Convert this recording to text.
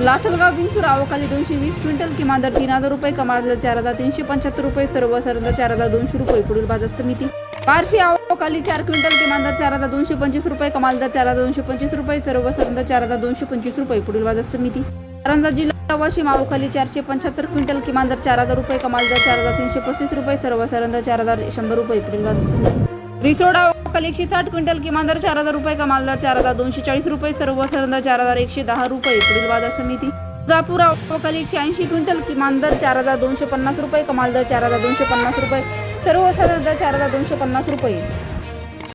लासलगाव विंचूर अवकाली दोनशे वीस क्विंटल किमान दर तीन हजार रुपये कमाल दर चार हजार तीनशे पंच्याहत्तर रुपये सर्व सरंद चार हजार दोनशे रुपये पुढील बाजार समिती. बार्शी अवकाली चार क्विंटल किमान दर चार हजार दोनशे पंचवीस रुपये कमाल दर चार हजार दोनशे पंचवीस रुपये सर्व सरंद चार हजार दोनशे पंचवीस रुपये पुढील बाजार समिती. कारंजा जिल्हा वाशिम अवकाली चारशे पंच्याहत्तर क्विंटल किमान दर चार हजार रुपये कमाल दर चार हजार तीनशे पस्तीस रुपये सर्व दर चार हजार शंभर रुपये पुढील बाजार समिती. रिसोडा अवकाल एकशे साठ क्विंटल किमान दर चार हजार रुपये कमाल दर चार हजार दोनशे चाळीस रुपये सर्व सरंद चार हजार एकशे दहा रुपये पुढील बाजार समिती. जापूर अवकाल एकशे ऐंशी क्विंटल किमान दर चार हजार दोनशे पन्नास रुपये कमाल दर चार हजार दोनशे पन्नास रुपये सर्व सरंद चार हजार दोनशे पन्नास रुपये.